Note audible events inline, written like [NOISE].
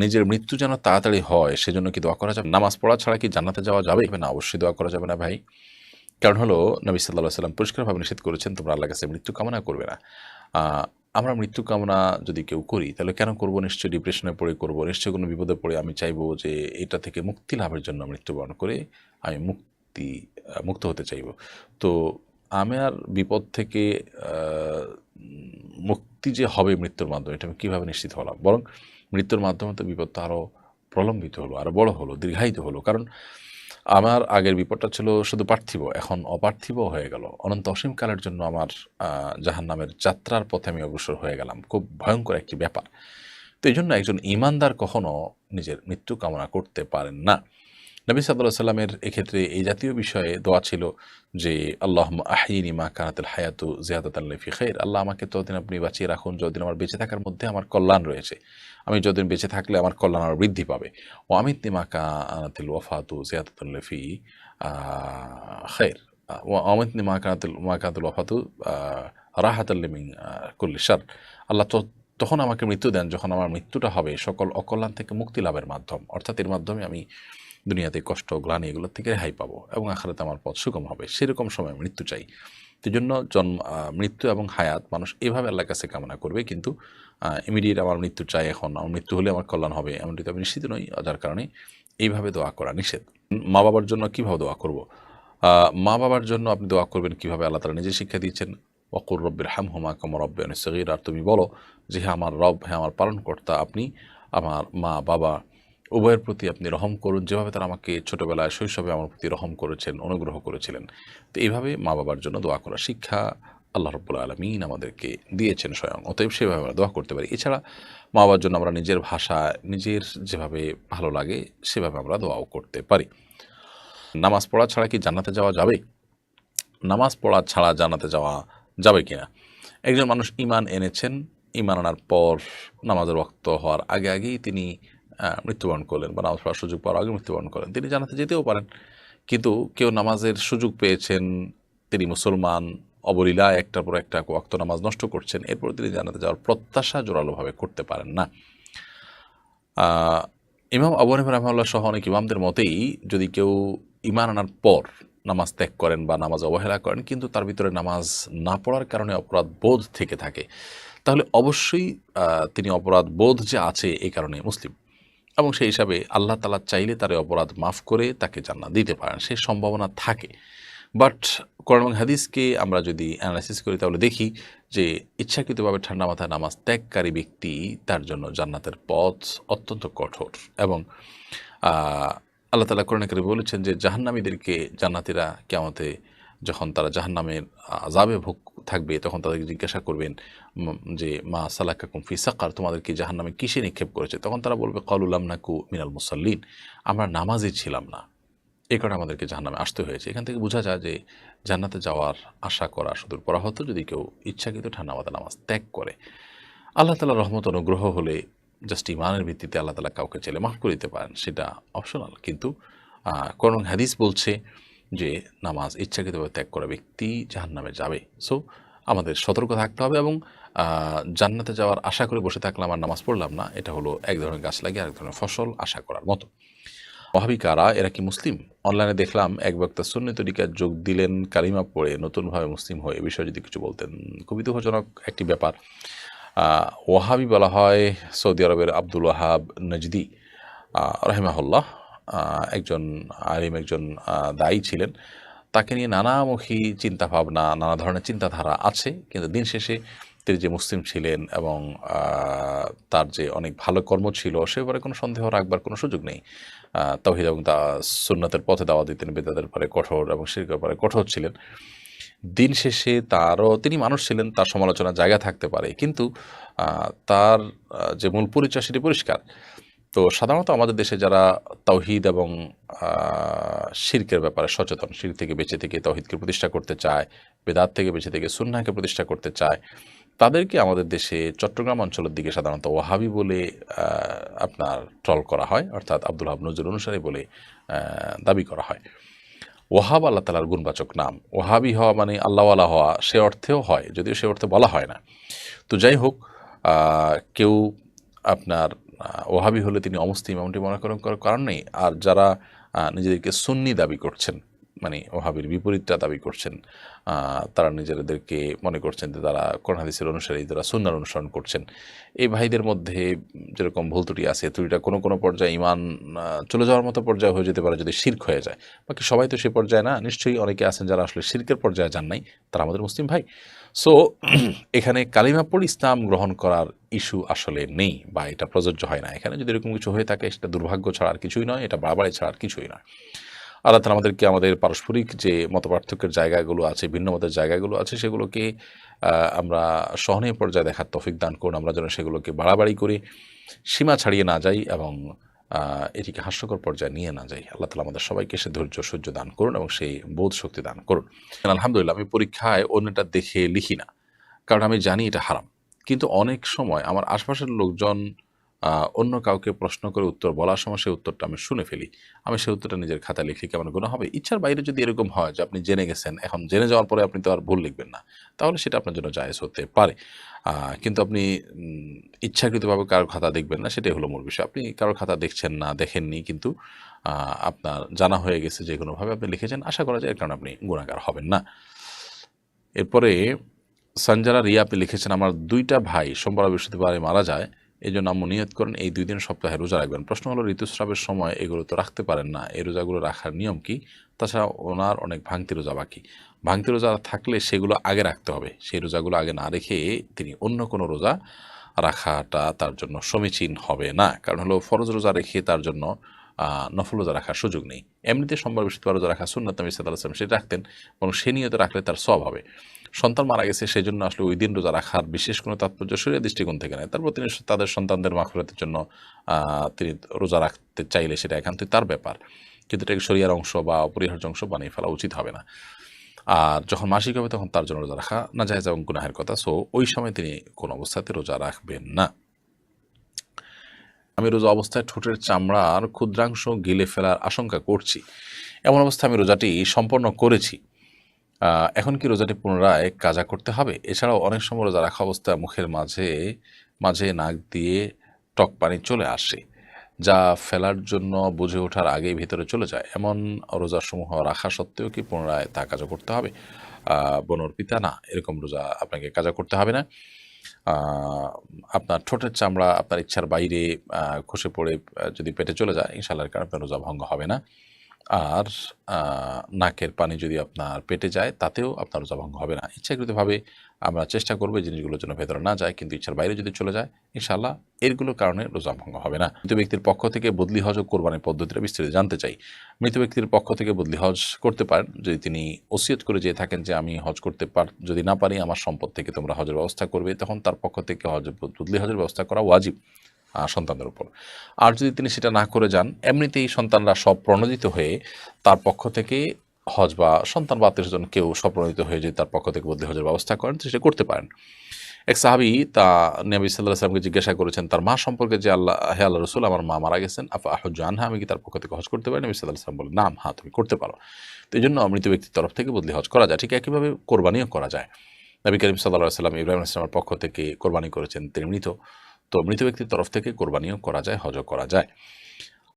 নিজের মৃত্যু যেন তাড়াতাড়ি হয়, সেজন্য কি দোয়া করা যাবে? নামাজ পড়া ছাড়া কি জান্নাতে যাওয়া যাবে? না, অবশ্যই দোয়া করা যাবে না ভাই। কারণ হলো, নবী সাল্লাহ সাল্লাম পরিষ্কারভাবে নিষেধ করেছেন, তোমরা আল্লাহ কাছে মৃত্যু কামনা করবে না। আমরা মৃত্যু কামনা যদি কেউ করি, তাহলে কেন করব? নিশ্চয়ই ডিপ্রেশনে পড়ে করব, নিশ্চয়ই কোনো বিপদে পড়ে আমি চাইব যে এটা থেকে মুক্তি লাভের জন্য মৃত্যুবরণ করে আমি মুক্তি মুক্ত হতে চাইব। তো আমার বিপদ থেকে মুক্তি যে হবে মৃত্যুর মাধ্যমে, এটা আমি কীভাবে নিশ্চিত হলাম? বরং মৃত্যুর মাধ্যমে তো বিপদটা আরও প্রলম্বিত হলো আরও বড় হলো, দীর্ঘায়িত হলো। কারণ আমার আগের বিপদটা ছিল শুধু পার্থিব, এখন অপার্থিব হয়ে গেল। অনন্ত অসীমকালের জন্য আমার জাহান নামের যাত্রার পথে আমি অগ্রসর হয়ে গেলাম। খুব ভয়ঙ্কর একটি ব্যাপার। তো এই জন্য একজন ইমানদার কখনও নিজের মৃত্যু কামনা করতে পারেন না। নবী সাল্লাহ সাল্লামের এক্ষেত্রে এই জাতীয় বিষয়ে দোয়া ছিল যে আল্লাহ আহিনী মা কানাতুল হায়াতু জিয়াদত আল্লাফি খের আল্লাহ আমাকে ততদিন আপনি বাঁচিয়ে রাখুন, যতদিন আমার বেঁচে থাকার মধ্যে আমার কল্যাণ রয়েছে, আমি যতদিন বেঁচে থাকলে আমার কল্যাণ আরও বৃদ্ধি পাবে। ও আমিত নিমা কানাতিল জিয়াদত আল্লাফি খের ও অমিত নিমা কানাতুল, মা কানাতুল ওয়াফাতু রাহাত আল্লিমিং কুল্লিশার আল্লাহ তো, তখন আমাকে মৃত্যু দেন, যখন আমার মৃত্যুটা হবে, সকল অকল্যাণ থেকে মুক্তি লাভের মাধ্যম। অর্থাৎ এর মাধ্যমে আমি দুনিয়াতে কষ্ট, গ্লানি এগুলোর থেকে রেহাই পাবো এবং আখারাতে আমার পথ সুগম হবে। সেরকম সময় মৃত্যু চাই। জন্য জন্ম মৃত্যু এবং হায়াত মানুষ এভাবে আল্লাহর কাছে কামনা করবে কিন্তু ইমিডিয়েট আমার মৃত্যু চাই এখন, আমার মৃত্যু হলে আমার কল্যাণ হবে এমনটি তো আমি নিশ্চিত নই, যার কারণে এইভাবে দোয়া করা নিষেধ। মা বাবার জন্য কীভাবে দোয়া করব? মা বাবার জন্য আপনি দোয়া করবেন কীভাবে? আল্লাহ তালা নিজে শিক্ষা দিয়েছেন অকুর রব্বের হাম হুমা কমর রব্বে সগির আর তুমি বলো যে হ্যাঁ আমার রব হ্যাঁ আমার পালনকর্তা, আপনি আমার মা, বাবা উভয়ের প্রতি আপনি রহম করুন। যেভাবে তারা আমাকে ছোটোবেলায় শৈশবে আমার প্রতি রহম করেছেন, অনুগ্রহ করেছিলেন। তো এইভাবে মা বাবার জন্য দোয়া করা শিক্ষা আল্লাহ রব্বুল আলমিন আমাদেরকে দিয়েছেন স্বয়ং। অতএব সেভাবে আমরা দোয়া করতে পারি। এছাড়া মা বাবার জন্য আমরা নিজের ভাষা, নিজের যেভাবে ভালো লাগে, সেভাবে আমরা দোয়াও করতে পারি। নামাজ পড়া ছাড়া কি জান্নাতে যাওয়া যাবে? নামাজ পড়া ছাড়া জান্নাতে যাওয়া যাবে কিনা? একজন মানুষ ইমান এনেছেন। ইমান আনার পর নামাজের রক্ত হওয়ার আগে আগেই তিনি মৃত্যুবরণ করলেন বা নামাজ পড়ার সুযোগ পাওয়ার আগে মৃত্যুবরণ করেন তিনি জানাতে যেতেও পারেন। কিন্তু কেউ নামাজের সুযোগ পেয়েছেন, তিনি মুসলমান অবলীলা একটার পর একটা ওয়াক্ত নামাজ নষ্ট করছেন, এরপর তিনি জানাতে যাওয়ার প্রত্যাশা জোরালোভাবে করতে পারেন না। ইমাম আবু হানিফা রহমাল্লাহ সহ অনেক ইমামদের মতেই যদি কেউ ইমান আনার পর নামাজ ত্যাগ করেন বা নামাজ অবহেলা করেন, কিন্তু তার ভিতরে নামাজ না পড়ার কারণে অপরাধ বোধ থেকে থাকে, তাহলে অবশ্যই তিনি অপরাধ বোধ যে আছে এই কারণে মুসলিম। এবং সেই হিসাবে আল্লাহ তালা চাইলে তার অপরাধ মাফ করে তাকে জান্নাত দিতে পারেন সে সম্ভাবনা থাকে। বাট কোরআন হাদিসকে আমরা যদি অ্যানালাইসিস করি, তাহলে দেখি যে ইচ্ছাকৃতভাবে ঠান্ডা মাথায় নামাজ ত্যাগকারী ব্যক্তি তার জন্য জান্নাতের পথ অত্যন্ত কঠোর এবং আল্লাহ তালা কোরআন বলেছেন যে জাহান্নামীদেরকে জান্নাতিরা কেমতে যখন তারা জাহান্নামের আজাবে ভোগ থাকবে, তখন তাদেরকে জিজ্ঞাসা করবেন যে, মা সালাকা কুমফি সাকার তোমাদেরকে জাহান্নামে কিসে নিক্ষেপ করেছে? তখন তারা বলবে কলুলাম নাকু মিনাল মুসাল্লিন, আমরা নামাজই ছিলাম না। এ কারণে আমাদেরকে জাহান্নামে আসতে হয়েছে। এখান থেকে বোঝা যায় যে, জান্নাতে যাওয়ার আশা করা সুদূর হতো যদি কেউ ইচ্ছাকৃত ঠান্ডা নামাজ ত্যাগ করে। আল্লাহ তালা রহমত অনুগ্রহ হলে জাস্ট ইমানের ভিত্তিতে আল্লাহ তালা কাউকে ছেলে মাফ করে দিতে পারেন, সেটা অপশনাল কিন্তু কোন হাদিস বলছে যে নামাজ ইচ্ছাকৃতভাবে ত্যাগ করা ব্যক্তি জাহান্নামে যাবে। সো আমাদের সতর্ক থাকতে হবে এবং জান্নাতে যাওয়ার আশা করে বসে থাকলাম আর নামাজ পড়লাম না। এটা হলো এক ধরনের গাছ লাগিয়ে আরেক ধরনের ফসল আশা করার মতো। ওহাবি কারা এরা কি মুসলিম? অনলাইনে দেখলাম এক বক্তা সুন্নি তরিকার যোগ দিলেন, কালিমা পড়ে নতুনভাবে মুসলিম হয়ে এ বিষয়ে যদি কিছু বলতেন। খুবই দুঃখজনক একটি ব্যাপার। ওয়াহাবি বলা হয় সৌদি আরবের আব্দুল ওয়াহাব নজদি। রহেমাহুল্লাহ একজন আলিম, একজন দায়ী ছিলেন। তাকে নিয়ে নানামুখী চিন্তাভাবনা, নানা ধরনের চিন্তাধারা আছে। কিন্তু দিন শেষে তিনি যে মুসলিম ছিলেন এবং তার যে অনেক ভালো কর্ম ছিল, সে ব্যাপারে কোনো সন্দেহ রাখবার কোনো সুযোগ নেই। তৌহিদ এবং তা সুন্নাতের পথে দাওয়া দিতেন বেদাদের পরে কঠোর এবং শিরকের পরে কঠোর ছিলেন। দিন শেষে তারও, তিনি মানুষ ছিলেন, তার সমালোচনার জায়গা থাকতে পারে। কিন্তু তার যে মূল পরিচয় সেটি পরিষ্কার। তো সাধারণত আমাদের দেশে যারা তৌহিদ এবং শিরকের ব্যাপারে সচেতন, শির থেকে বেঁচে থেকে তৌহিদকে প্রতিষ্ঠা করতে চায়, বেদাত থেকে বেঁচে থেকে সুন্নাকে প্রতিষ্ঠা করতে চায়, তাদেরকে আমাদের দেশে চট্টগ্রাম অঞ্চলের দিকে সাধারণত ওহাবি বলে আপনার ট্রল করা হয়, অর্থাৎ আব্দুল হাব নজরুল অনুসারী বলে দাবি করা হয়। ওহাব আল্লাহ তালার গুণবাচক নাম। ওহাবি হওয়া মানে আল্লাহওয়ালা হওয়া, সে অর্থেও হয়, যদিও সে অর্থে বলা হয় না। তো যাই হোক কেউ আপনার ওহাবি হলে তিনি অমুসলিম এমনটি মনে করার কোনো কারণ নেই। আর যারা নিজেদেরকে সুন্নি দাবি করছেন মানে ওহাবির বিপরীতটা দাবি করছেন তারা নিজেদেরকে মনে করছেন যে তারা কোরআন হাদিসের অনুসারী, তারা সুন্নার অনুসরণ করছেন। এই ভাইদের মধ্যে যেরকম ভুল ত্রুটি আছে, ত্রুটিটা কোনো কোনো পর্যায়ে ইমান চলে যাওয়ার মতো পর্যায়ে হয়ে যেতে পারে যদি শির্ক হয়ে যায়। বাকি সবাই তো সে পর্যায়ে না, নিশ্চয়ই অনেকে আছেন যারা আসলে শির্কের পর্যায়ে যান নাই, তারা আমাদের মুসলিম ভাই। সো [CLEARS THROAT] এখানে কালিমা পড়ে ইসলাম গ্রহণ করার ইস্যু আসলে নেই বা এটা প্রযোজ্য হয় না। এখানে যদি এরকম কিছু হয়ে থাকে, সেটা দুর্ভাগ্য ছাড়া আর কিছুই নয়, এটা বাড়াবাড়ি ছাড়া আর কিছুই নয়। আল্লাহ তালা আমাদেরকে আমাদের পারস্পরিক যে মতপার্থক্যের জায়গাগুলো আছে, ভিন্ন মতের জায়গাগুলো আছে, সেগুলোকে আমরা সহনীয় পর্যায়ে দেখার তফিক দান করুন। আমরা যেন সেগুলোকে বাড়াবাড়ি করে, সীমা ছাড়িয়ে না যাই এবং এটিকে হাস্যকর পর্যায়ে নিয়ে না যাই। আল্লাহ তালা আমাদের সবাইকে সে ধৈর্য সহ্য দান করুন এবং সেই বোধ শক্তি দান করুন। আলহামদুলিল্লাহ, আমি পরীক্ষায় অন্যটা দেখে লিখি না, কারণ আমি জানি এটা হারাম। কিন্তু অনেক সময় আমার আশপাশের লোকজন অন্য কাউকে প্রশ্ন করে উত্তর বলার সময় সেই উত্তরটা আমি শুনে ফেলি। আমি সেই উত্তরটা নিজের খাতায় লিখলে কেমন গুণ হবে? ইচ্ছার বাইরে যদি এরকম হয় যে আপনি জেনে গেছেন, এখন জেনে যাওয়ার পরে আপনি তো আর ভুল লিখবেন না। তাহলে সেটা আপনার জন্য জায়েজ হতে পারে। কিন্তু আপনি ইচ্ছাকৃতভাবে কারোর খাতা দেখবেন না, সেটাই হলো মূল বিষয়। আপনি কারোর খাতা দেখছেন না, দেখেননি কিন্তু আপনার জানা হয়ে গেছে যে কোনোভাবে আপনি লিখেছেন, আশা করা যায় এর কারণে আপনি গুণাগার হবেন না। এরপরে সঞ্জারা রিয়া আপনি লিখেছেন, আমার দুইটা ভাই সোমবার বৃহস্পতিবারে মারা যায়। এই জন্য আম্মু নিয়ত করেন, এই দুই দিন সপ্তাহে রোজা রাখবেন। প্রশ্ন হলো, ঋতুস্রাবের সময় এগুলো তো রাখতে পারেন না। এই রোজাগুলো রাখার নিয়ম কি? তাছাড়া ওনার অনেক ভাঙতি রোজা বাকি। ভাঙতি রোজা থাকলে সেগুলো আগে রাখতে হবে। সেই রোজাগুলো আগে না রেখে তিনি অন্য কোনো রোজা রাখাটা তার জন্য সমীচীন হবে না। কারণ হলো, ফরজ রোজা রেখে তার জন্য নফল রোজা রাখার সুযোগ নেই। এমনিতে সোমবার, বৃহস্পতিবার রোজা রাখা সুন্নাত নবী সাল্লাহ আসলাম সেটা রাখতেন এবং সে নিয়ত রাখলে তার সব হবে। সন্তান মারা গেছে সেই জন্য আসলে ওই দিন রোজা রাখার বিশেষ কোনো তাৎপর্য শরীর দৃষ্টিকোণ থেকে নেয় তারপর তিনি তাদের সন্তানদের মাখফিরাতের জন্য তিনি রোজা রাখতে চাইলে সেটা একান্তই তার ব্যাপার। কিন্তু এটাকে শরিয়ার অংশ বা অপরিহার্য অংশ বানিয়ে ফেলা উচিত হবে না। আর যখন মাসিক হবে, তখন তার জন্য রোজা রাখা না যায় এবং গুনাহের কথা। সো, ওই সময় তিনি কোনো অবস্থাতে রোজা রাখবেন না। আমি রোজা অবস্থায় ঠোঁটের চামড়ার ক্ষুদ্রাংশ গিলে ফেলার আশঙ্কা করছি। এমন অবস্থায় আমি রোজাটি সম্পন্ন করেছি। এখন কি রোজাটি পুনরায় কাজা করতে হবে? এছাড়াও অনেক সময় রোজা রাখা অবস্থায় মুখের মাঝে মাঝে নাক দিয়ে টক পানি চলে আসে, যা ফেলার জন্য বুঝে ওঠার আগেই ভিতরে চলে যায়। এমন রোজাসমূহ রাখা সত্ত্বেও কি পুনরায় তা কাজা করতে হবে? বনর পিতা, না, এরকম রোজা আপনাকে কাজা করতে হবে না। আপনার ঠোঁটের চামড়া আপনার ইচ্ছার বাইরে খসে পড়ে যদি পেটে চলে যায় ইনশাল্লাহ কারণে আপনার রোজা ভঙ্গ হবে না। আর নাকের পানি যদি আপনার পেটে যায়, তাতেও আপনার রোজা ভঙ্গ হবে না। ইচ্ছাকৃতভাবে আমরা চেষ্টা করব এই জিনিসগুলো যেন ভেতরে না যায়, কিন্তু ইচ্ছার বাইরে যদি চলে যায় ইনশাল্লাহ এরগুলোর কারণে রোজা ভঙ্গ হবে না। মৃত ব্যক্তির পক্ষ থেকে বদলি হজ ও কোরবানির পদ্ধতিটা বিস্তারিত জানতে চাই। মৃত ব্যক্তির পক্ষ থেকে বদলি হজ করতে পারেন, যদি তিনি ওসিয়ত করে যেয়ে থাকেন যে, আমি হজ করতে পার, যদি না পারি, আমার সম্পদ থেকে তোমরা হজের ব্যবস্থা করবে, তখন তার পক্ষ থেকে হজ, বদলি হজের ব্যবস্থা করা ওয়াজিব। সন্তানদের উপর। আর যদি তিনি সেটা না করে যান, এমনিতেই সন্তানরা সব প্রণোদিত হয়ে তার পক্ষ থেকে হজ বা সন্তান বা আত্মীয় স্বজন কেউ স্বপ্রণোদিত হয়ে যদি তার পক্ষ থেকে বদলি হজের ব্যবস্থা করেন সেটা করতে পারেন। এক সাহাবি তা নবী সাল্লাহ সাল্লামকে জিজ্ঞাসা করেছেন, তার মা সম্পর্কে যে আল্লাহ, হে আল্লাহ রসুল, আমার মা মারা গেছেন, আফা আহজ আনহা? আমি কি তার পক্ষ থেকে হজ করতে পারি? নবী সাল্লাহ সাল্লাম বলে নাম হ্যাঁ তুমি করতে পারো। তো এই জন্য মৃত ব্যক্তির তরফ থেকে বদলি হজ করা যায়। ঠিক একইভাবে কোরবানিও করা যায়। নবী করিম সাল্লাহ সাল্লাম ইব্রাহিম ইসলামের পক্ষ থেকে কোরবানি করেছেন, তিনি মৃত। তো মৃত ব্যক্তির তরফ থেকে কোরবানিও করা যায় হজও করা যায়।